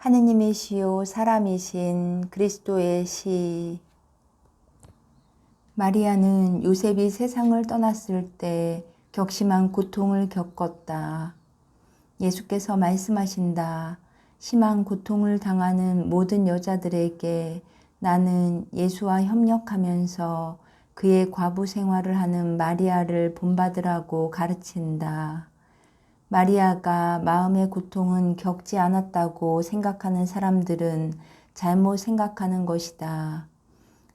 하느님의 시요 사람이신 그리스도의 시 마리아는 요셉이 세상을 떠났을 때 격심한 고통을 겪었다. 예수께서 말씀하신다. 심한 고통을 당하는 모든 여자들에게 나는 예수와 협력하면서 그의 과부 생활을 하는 마리아를 본받으라고 가르친다. 마리아가 마음의 고통은 겪지 않았다고 생각하는 사람들은 잘못 생각하는 것이다.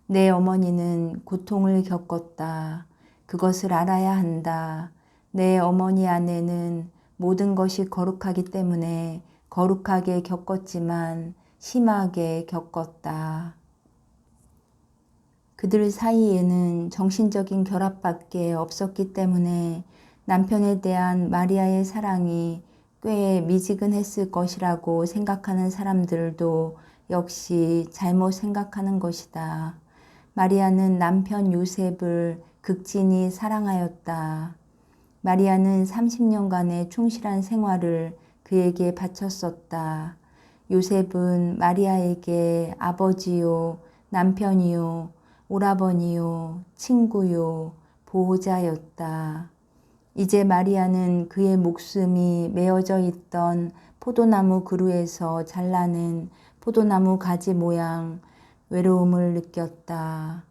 내 어머니는 고통을 겪었다. 그것을 알아야 한다. 내 어머니 안에는 모든 것이 거룩하기 때문에 거룩하게 겪었지만 심하게 겪었다. 그들 사이에는 정신적인 결합밖에 없었기 때문에 남편에 대한 마리아의 사랑이 꽤 미지근했을 것이라고 생각하는 사람들도 역시 잘못 생각하는 것이다. 마리아는 남편 요셉을 극진히 사랑하였다. 마리아는 30년간의 충실한 생활을 그에게 바쳤었다. 요셉은 마리아에게 아버지요, 남편이요, 오라버니요, 친구요, 보호자였다. 이제 마리아는 그의 목숨이 메어져 있던 포도나무 그루에서 잘라낸 포도나무 가지 모양 외로움을 느꼈다.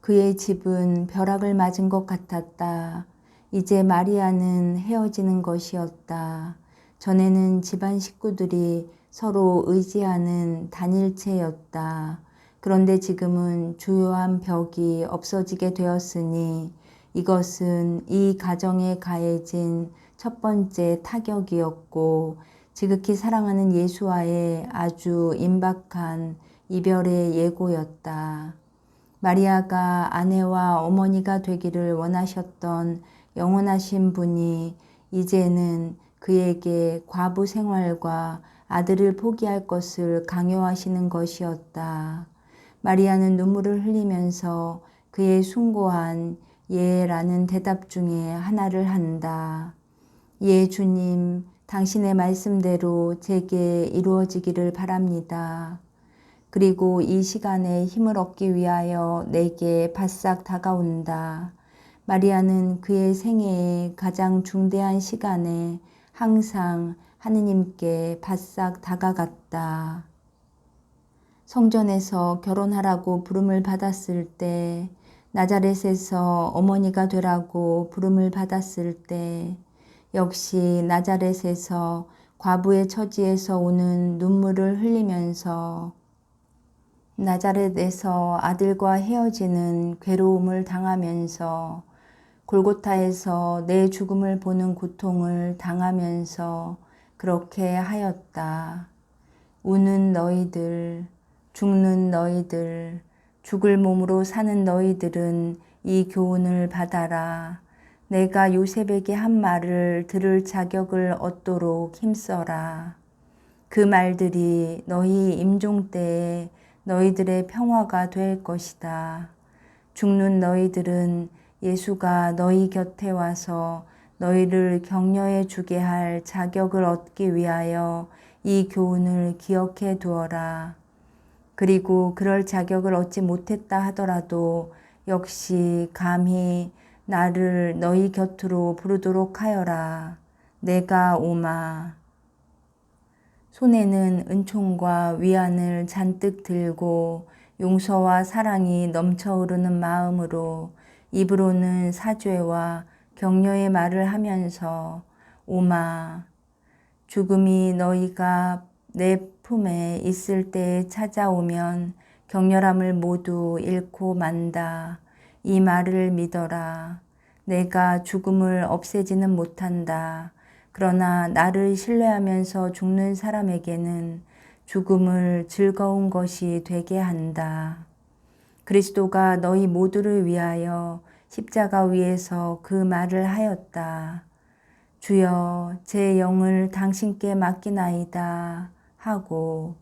그의 집은 벼락을 맞은 것 같았다. 이제 마리아는 헤어지는 것이었다. 전에는 집안 식구들이 서로 의지하는 단일체였다. 그런데 지금은 주요한 벽이 없어지게 되었으니 이것은 이 가정에 가해진 첫 번째 타격이었고 지극히 사랑하는 예수와의 아주 임박한 이별의 예고였다. 마리아가 아내와 어머니가 되기를 원하셨던 영원하신 분이 이제는 그에게 과부 생활과 아들을 포기할 것을 강요하시는 것이었다. 마리아는 눈물을 흘리면서 그의 숭고한 예 라는 대답 중에 하나를 한다. 예, 주님, 당신의 말씀대로 제게 이루어지기를 바랍니다. 그리고 이 시간에 힘을 얻기 위하여 내게 바싹 다가온다. 마리아는 그의 생애의 가장 중대한 시간에 항상 하느님께 바싹 다가갔다. 성전에서 결혼하라고 부름을 받았을 때, 나자렛에서 어머니가 되라고 부름을 받았을 때, 역시 나자렛에서 과부의 처지에서 오는 눈물을 흘리면서 나자렛에서 아들과 헤어지는 괴로움을 당하면서 골고타에서 내 죽음을 보는 고통을 당하면서 그렇게 하였다. 우는 너희들, 죽는 너희들, 죽을 몸으로 사는 너희들은 이 교훈을 받아라. 내가 요셉에게 한 말을 들을 자격을 얻도록 힘써라. 그 말들이 너희 임종 때에 너희들의 평화가 될 것이다. 죽는 너희들은 예수가 너희 곁에 와서 너희를 격려해 주게 할 자격을 얻기 위하여 이 교훈을 기억해 두어라. 그리고 그럴 자격을 얻지 못했다 하더라도 역시 감히 나를 너희 곁으로 부르도록 하여라. 내가 오마. 손에는 은총과 위안을 잔뜩 들고 용서와 사랑이 넘쳐 흐르는 마음으로 입으로는 사죄와 격려의 말을 하면서 오마 죽음이 너희가 내 품에 있을 때 찾아오면 격렬함을 모두 잃고 만다. 이 말을 믿어라. 내가 죽음을 없애지는 못한다. 그러나 나를 신뢰하면서 죽는 사람에게는 죽음을 즐거운 것이 되게 한다. 그리스도가 너희 모두를 위하여 십자가 위에서 그 말을 하였다. 주여 제 영을 당신께 맡기나이다 하고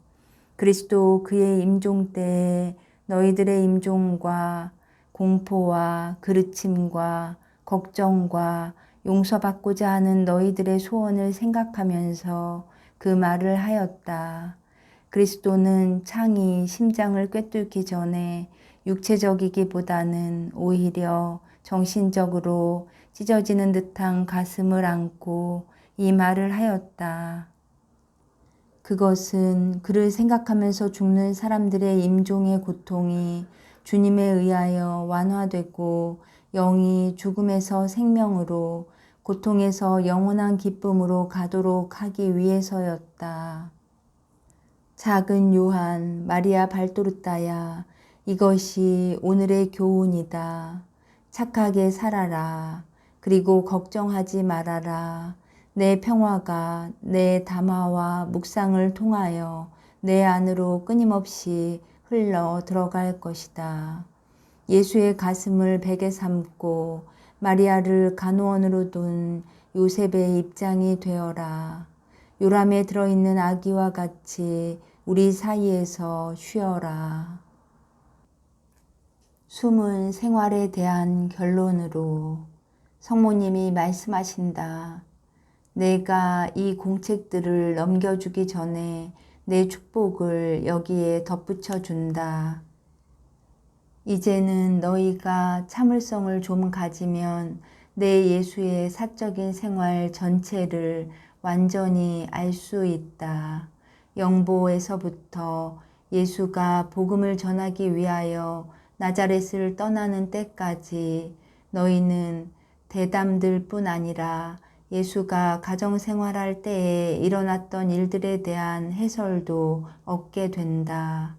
그리스도 그의 임종 때에 너희들의 임종과 공포와 그르침과 걱정과 용서받고자 하는 너희들의 소원을 생각하면서 그 말을 하였다. 그리스도는 창이 심장을 꿰뚫기 전에 육체적이기보다는 오히려 정신적으로 찢어지는 듯한 가슴을 안고 이 말을 하였다. 그것은 그를 생각하면서 죽는 사람들의 임종의 고통이 주님에 의하여 완화되고 영이 죽음에서 생명으로 고통에서 영원한 기쁨으로 가도록 하기 위해서였다. 작은 요한 마리아 발도르타야 이것이 오늘의 교훈이다. 착하게 살아라. 그리고 걱정하지 말아라. 내 평화가 내 담화와 묵상을 통하여 내 안으로 끊임없이 흘러 들어갈 것이다. 예수의 가슴을 베개 삼고 마리아를 간호원으로 둔 요셉의 입장이 되어라. 요람에 들어있는 아기와 같이 우리 사이에서 쉬어라. 숨은 생활에 대한 결론으로 성모님이 말씀하신다. 내가 이 공책들을 넘겨주기 전에 내 축복을 여기에 덧붙여 준다. 이제는 너희가 참을성을 좀 가지면 내 예수의 사적인 생활 전체를 완전히 알 수 있다. 영보에서부터 예수가 복음을 전하기 위하여 나자렛을 떠나는 때까지 너희는 대담들 뿐 아니라 예수가 가정생활할 때에 일어났던 일들에 대한 해설도 얻게 된다.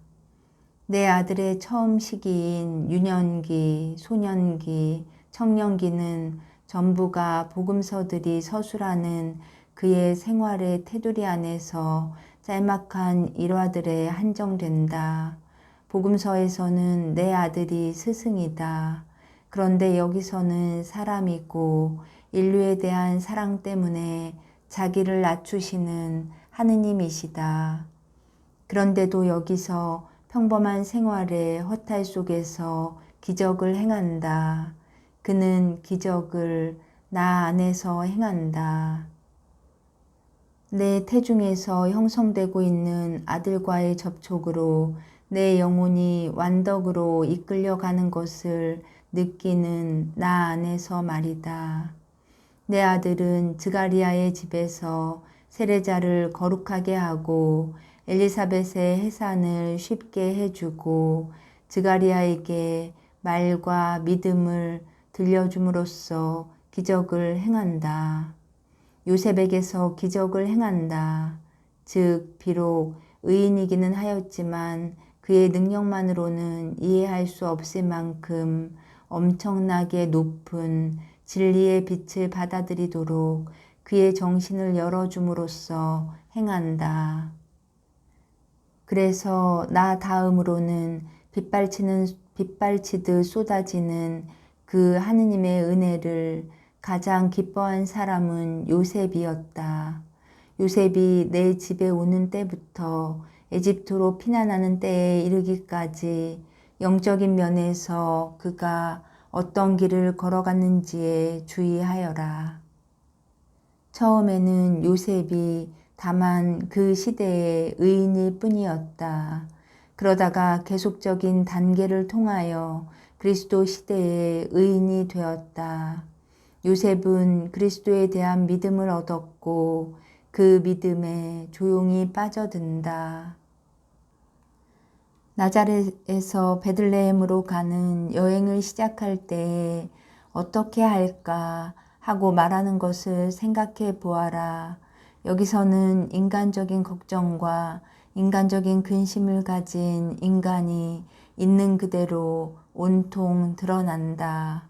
내 아들의 처음 시기인 유년기, 소년기, 청년기는 전부가 복음서들이 서술하는 그의 생활의 테두리 안에서 짤막한 일화들에 한정된다. 복음서에서는 내 아들이 스승이다. 그런데 여기서는 사람이고 인류에 대한 사랑 때문에 자기를 낮추시는 하느님이시다. 그런데도 여기서 평범한 생활의 허탈 속에서 기적을 행한다. 그는 기적을 나 안에서 행한다. 내 태중에서 형성되고 있는 아들과의 접촉으로 내 영혼이 완덕으로 이끌려가는 것을 느끼는 나 안에서 말이다. 내 아들은 드가리아의 집에서 세례자를 거룩하게 하고 엘리사벳의 해산을 쉽게 해주고 드가리아에게 말과 믿음을 들려줌으로써 기적을 행한다. 요셉에게서 기적을 행한다. 즉, 비록 의인이기는 하였지만 그의 능력만으로는 이해할 수 없을 만큼 엄청나게 높은 진리의 빛을 받아들이도록 그의 정신을 열어줌으로써 행한다. 그래서 나 다음으로는 빗발치는 빗발치듯 쏟아지는 그 하느님의 은혜를 가장 기뻐한 사람은 요셉이었다. 요셉이 내 집에 오는 때부터 에집트로 피난하는 때에 이르기까지 영적인 면에서 그가 어떤 길을 걸어갔는지에 주의하여라. 처음에는 요셉이 다만 그 시대의 의인일 뿐이었다. 그러다가 계속적인 단계를 통하여 그리스도 시대의 의인이 되었다. 요셉은 그리스도에 대한 믿음을 얻었고 그 믿음에 조용히 빠져든다. 나자렛에서 베들레헴으로 가는 여행을 시작할 때 어떻게 할까 하고 말하는 것을 생각해 보아라. 여기서는 인간적인 걱정과 인간적인 근심을 가진 인간이 있는 그대로 온통 드러난다.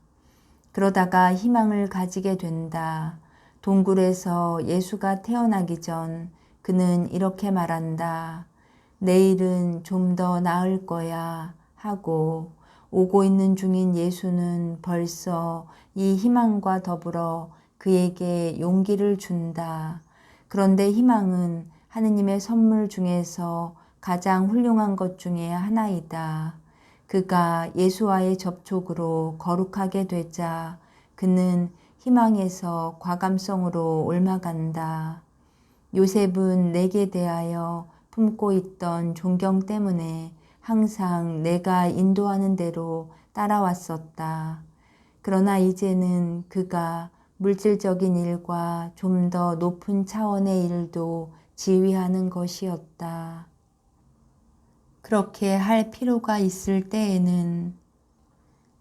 그러다가 희망을 가지게 된다. 동굴에서 예수가 태어나기 전 그는 이렇게 말한다. 내일은 좀 더 나을 거야 하고 오고 있는 중인 예수는 벌써 이 희망과 더불어 그에게 용기를 준다. 그런데 희망은 하느님의 선물 중에서 가장 훌륭한 것 중에 하나이다. 그가 예수와의 접촉으로 거룩하게 되자 그는 희망에서 과감성으로 옮아간다. 요셉은 내게 대하여 품고 있던 존경 때문에 항상 내가 인도하는 대로 따라왔었다. 그러나 이제는 그가 물질적인 일과 좀 더 높은 차원의 일도 지휘하는 것이었다. 그렇게 할 필요가 있을 때에는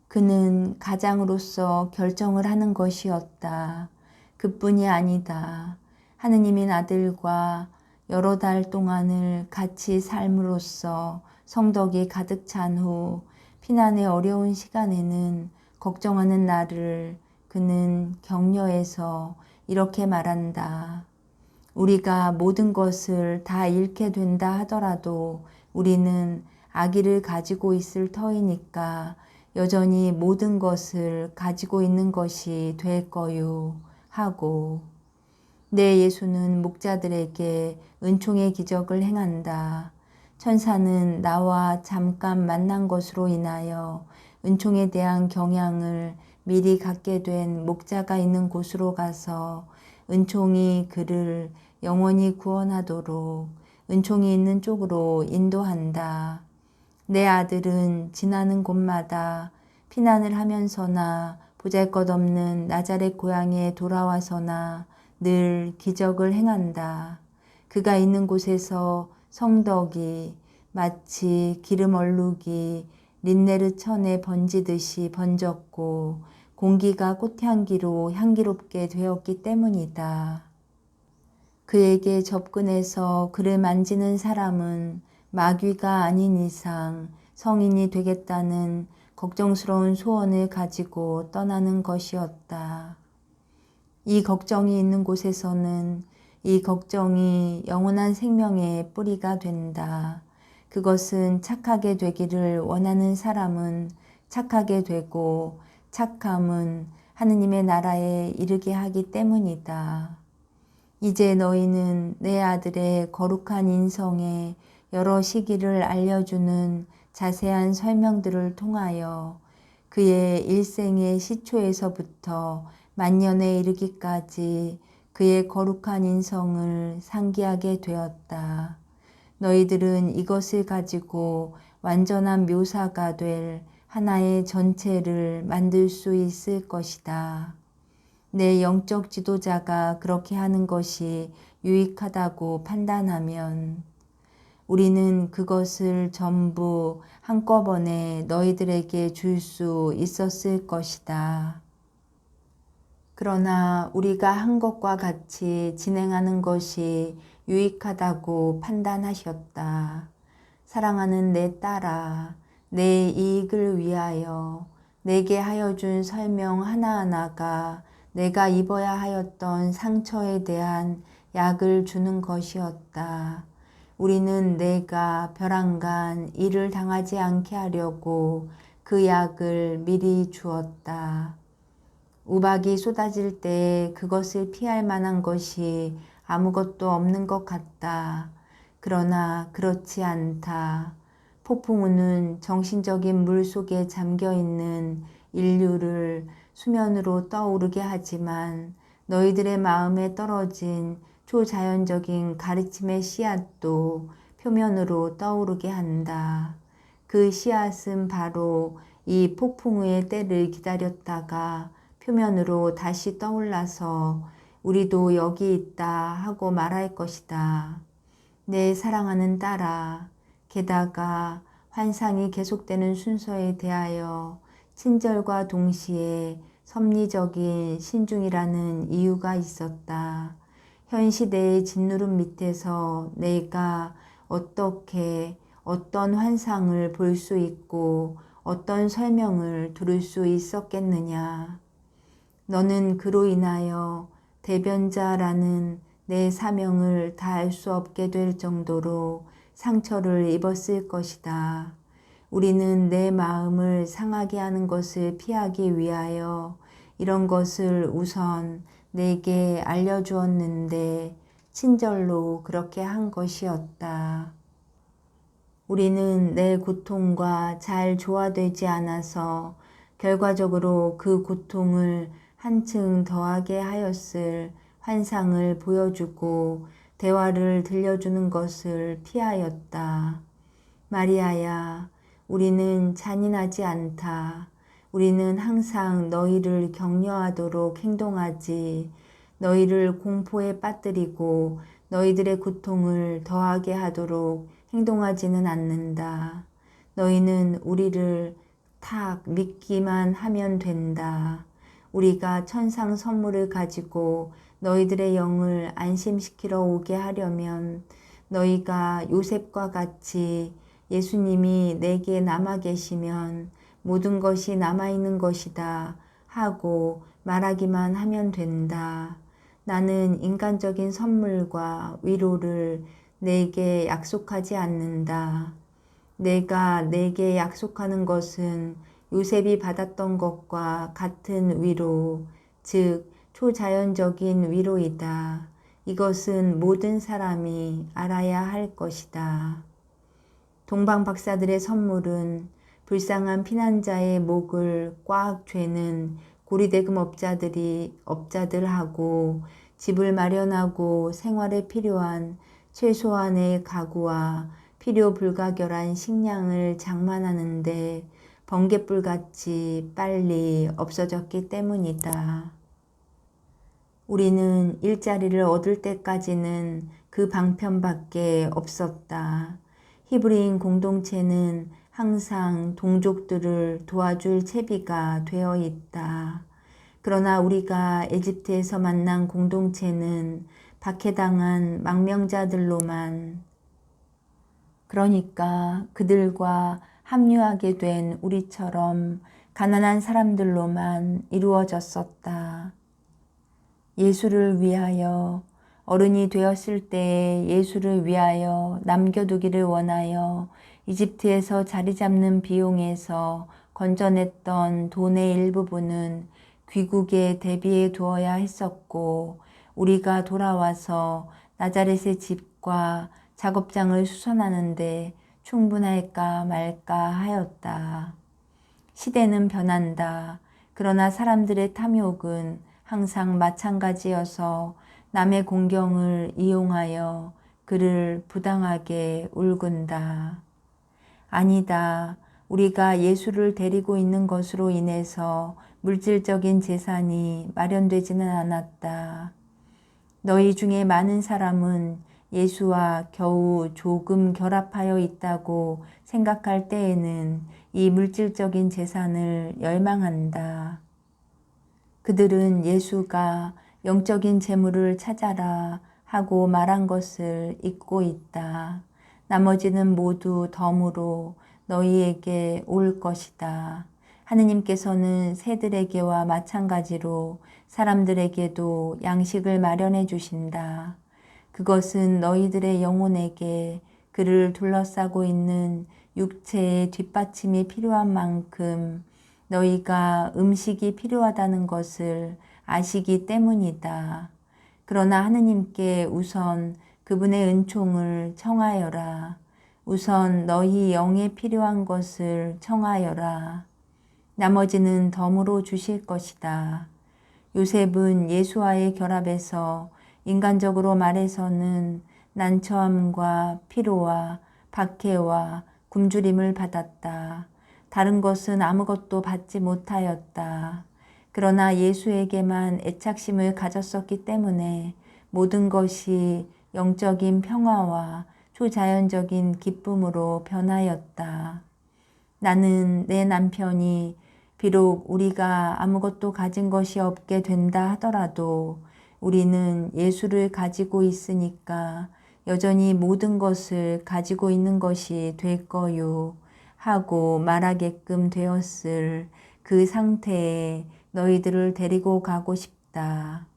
그는 가장으로서 결정을 하는 것이었다. 그뿐이 아니다. 하느님인 아들과 여러 달 동안을 같이 삶으로써 성덕이 가득 찬 후 피난의 어려운 시간에는 걱정하는 나를 그는 격려해서 이렇게 말한다. 우리가 모든 것을 다 잃게 된다 하더라도 우리는 아기를 가지고 있을 터이니까 여전히 모든 것을 가지고 있는 것이 될 거요 하고 내 예수는 목자들에게 은총의 기적을 행한다. 천사는 나와 잠깐 만난 것으로 인하여 은총에 대한 경향을 미리 갖게 된 목자가 있는 곳으로 가서 은총이 그를 영원히 구원하도록 은총이 있는 쪽으로 인도한다. 내 아들은 지나는 곳마다 피난을 하면서나 보잘 것 없는 나자렛 고향에 돌아와서나 늘 기적을 행한다. 그가 있는 곳에서 성덕이 마치 기름 얼룩이 린네르 천에 번지듯이 번졌고 공기가 꽃향기로 향기롭게 되었기 때문이다. 그에게 접근해서 그를 만지는 사람은 마귀가 아닌 이상 성인이 되겠다는 걱정스러운 소원을 가지고 떠나는 것이었다. 이 걱정이 있는 곳에서는 이 걱정이 영원한 생명의 뿌리가 된다. 그것은 착하게 되기를 원하는 사람은 착하게 되고 착함은 하느님의 나라에 이르게 하기 때문이다. 이제 너희는 내 아들의 거룩한 인성에 여러 시기를 알려주는 자세한 설명들을 통하여 그의 일생의 시초에서부터 만년에 이르기까지 그의 거룩한 인성을 상기하게 되었다. 너희들은 이것을 가지고 완전한 묘사가 될 하나의 전체를 만들 수 있을 것이다. 내 영적 지도자가 그렇게 하는 것이 유익하다고 판단하면 우리는 그것을 전부 한꺼번에 너희들에게 줄 수 있었을 것이다. 그러나 우리가 한 것과 같이 진행하는 것이 유익하다고 판단하셨다. 사랑하는 내 딸아, 내 이익을 위하여 내게 하여 준 설명 하나하나가 내가 입어야 하였던 상처에 대한 약을 주는 것이었다. 우리는 내가 벼랑간 일을 당하지 않게 하려고 그 약을 미리 주었다. 우박이 쏟아질 때 그것을 피할 만한 것이 아무것도 없는 것 같다. 그러나 그렇지 않다. 폭풍우는 정신적인 물 속에 잠겨 있는 인류를 수면으로 떠오르게 하지만 너희들의 마음에 떨어진 초자연적인 가르침의 씨앗도 표면으로 떠오르게 한다. 그 씨앗은 바로 이 폭풍우의 때를 기다렸다가 표면으로 다시 떠올라서 우리도 여기 있다 하고 말할 것이다. 내 사랑하는 딸아, 게다가 환상이 계속되는 순서에 대하여 친절과 동시에 섭리적인 신중이라는 이유가 있었다. 현 시대의 짓누름 밑에서 내가 어떻게 어떤 환상을 볼 수 있고 어떤 설명을 들을 수 있었겠느냐. 너는 그로 인하여 대변자라는 내 사명을 다할 수 없게 될 정도로 상처를 입었을 것이다. 우리는 내 마음을 상하게 하는 것을 피하기 위하여 이런 것을 우선 내게 알려주었는데 친절로 그렇게 한 것이었다. 우리는 내 고통과 잘 조화되지 않아서 결과적으로 그 고통을 한층 더하게 하였을 환상을 보여주고 대화를 들려주는 것을 피하였다. 마리아야, 우리는 잔인하지 않다. 우리는 항상 너희를 격려하도록 행동하지. 너희를 공포에 빠뜨리고 너희들의 고통을 더하게 하도록 행동하지는 않는다. 너희는 우리를 탁 믿기만 하면 된다. 우리가 천상 선물을 가지고 너희들의 영을 안심시키러 오게 하려면 너희가 요셉과 같이 예수님이 내게 남아 계시면 모든 것이 남아 있는 것이다 하고 말하기만 하면 된다. 나는 인간적인 선물과 위로를 내게 약속하지 않는다. 내가 내게 약속하는 것은 요셉이 받았던 것과 같은 위로, 즉 초자연적인 위로이다. 이것은 모든 사람이 알아야 할 것이다. 동방 박사들의 선물은 불쌍한 피난자의 목을 꽉 죄는 고리대금 업자들이 업자들하고 집을 마련하고 생활에 필요한 최소한의 가구와 필요 불가결한 식량을 장만하는데 번개불같이 빨리 없어졌기 때문이다. 우리는 일자리를 얻을 때까지는 그 방편밖에 없었다. 히브리인 공동체는 항상 동족들을 도와줄 채비가 되어 있다. 그러나 우리가 에집트에서 만난 공동체는 박해당한 망명자들로만 그러니까 그들과 합류하게 된 우리처럼 가난한 사람들로만 이루어졌었다. 예수를 위하여 어른이 되었을 때 예수를 위하여 남겨두기를 원하여 이집트에서 자리 잡는 비용에서 건져냈던 돈의 일부분은 귀국에 대비해 두어야 했었고 우리가 돌아와서 나자렛의 집과 작업장을 수선하는데 충분할까 말까 하였다. 시대는 변한다. 그러나 사람들의 탐욕은 항상 마찬가지여서 남의 공경을 이용하여 그를 부당하게 울군다. 아니다. 우리가 예수를 데리고 있는 것으로 인해서 물질적인 재산이 마련되지는 않았다. 너희 중에 많은 사람은 예수와 겨우 조금 결합하여 있다고 생각할 때에는 이 물질적인 재산을 열망한다. 그들은 예수가 영적인 재물을 찾아라 하고 말한 것을 잊고 있다. 나머지는 모두 덤으로 너희에게 올 것이다. 하느님께서는 새들에게와 마찬가지로 사람들에게도 양식을 마련해 주신다. 그것은 너희들의 영혼에게 그를 둘러싸고 있는 육체의 뒷받침이 필요한 만큼 너희가 음식이 필요하다는 것을 아시기 때문이다. 그러나 하느님께 우선 그분의 은총을 청하여라. 우선 너희 영에 필요한 것을 청하여라. 나머지는 덤으로 주실 것이다. 요셉은 예수와의 결합에서 인간적으로 말해서는 난처함과 피로와 박해와 굶주림을 받았다. 다른 것은 아무것도 받지 못하였다. 그러나 예수에게만 애착심을 가졌었기 때문에 모든 것이 영적인 평화와 초자연적인 기쁨으로 변하였다. 나는 내 남편이 비록 우리가 아무것도 가진 것이 없게 된다 하더라도 우리는 예수를 가지고 있으니까 여전히 모든 것을 가지고 있는 것이 될 거요 하고 말하게끔 되었을 그 상태에 너희들을 데리고 가고 싶다.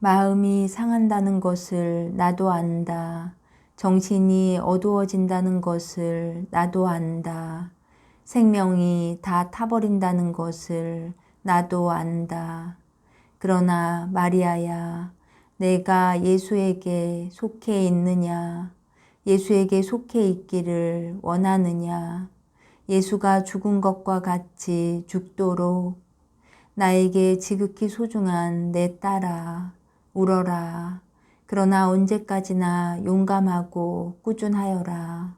마음이 상한다는 것을 나도 안다. 정신이 어두워진다는 것을 나도 안다. 생명이 다 타버린다는 것을 나도 안다. 그러나 마리아야, 내가 예수에게 속해 있느냐, 예수에게 속해 있기를 원하느냐, 예수가 죽은 것과 같이 죽도록 나에게 지극히 소중한 내 딸아, 울어라. 그러나 언제까지나 용감하고 꾸준하여라.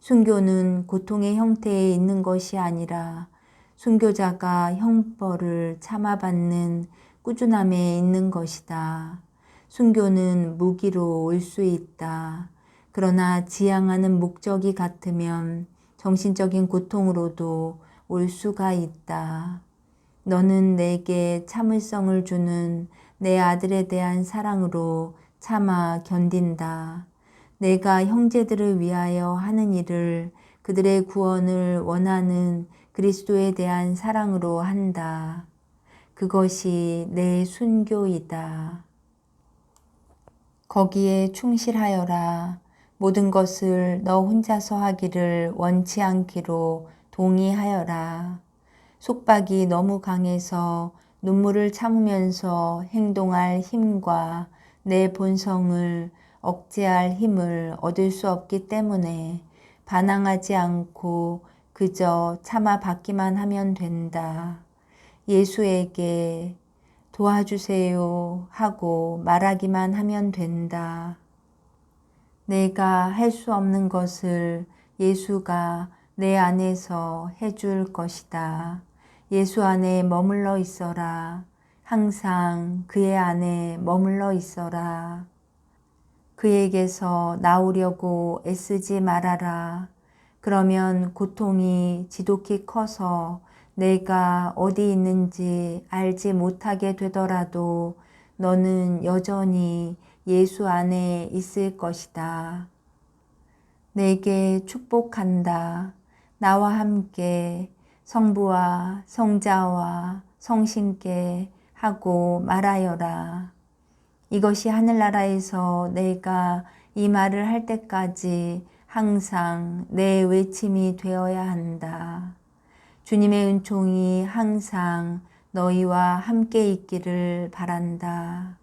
순교는 고통의 형태에 있는 것이 아니라 순교자가 형벌을 참아받는 꾸준함에 있는 것이다. 순교는 무기로 올 수 있다. 그러나 지향하는 목적이 같으면 정신적인 고통으로도 올 수가 있다. 너는 내게 참을성을 주는 내 아들에 대한 사랑으로 참아 견딘다. 내가 형제들을 위하여 하는 일을 그들의 구원을 원하는 그리스도에 대한 사랑으로 한다. 그것이 내 순교이다. 거기에 충실하여라. 모든 것을 너 혼자서 하기를 원치 않기로 동의하여라. 속박이 너무 강해서 눈물을 참으면서 행동할 힘과 내 본성을 억제할 힘을 얻을 수 없기 때문에 반항하지 않고 그저 참아 받기만 하면 된다. 예수에게 도와주세요 하고 말하기만 하면 된다. 내가 할 수 없는 것을 예수가 내 안에서 해줄 것이다. 예수 안에 머물러 있어라. 항상 그의 안에 머물러 있어라. 그에게서 나오려고 애쓰지 말아라. 그러면 고통이 지독히 커서 내가 어디 있는지 알지 못하게 되더라도 너는 여전히 예수 안에 있을 것이다. 내게 축복한다. 나와 함께 성부와 성자와 성신께 하고 말하여라. 이것이 하늘나라에서 내가 이 말을 할 때까지 항상 내 외침이 되어야 한다. 주님의 은총이 항상 너희와 함께 있기를 바란다.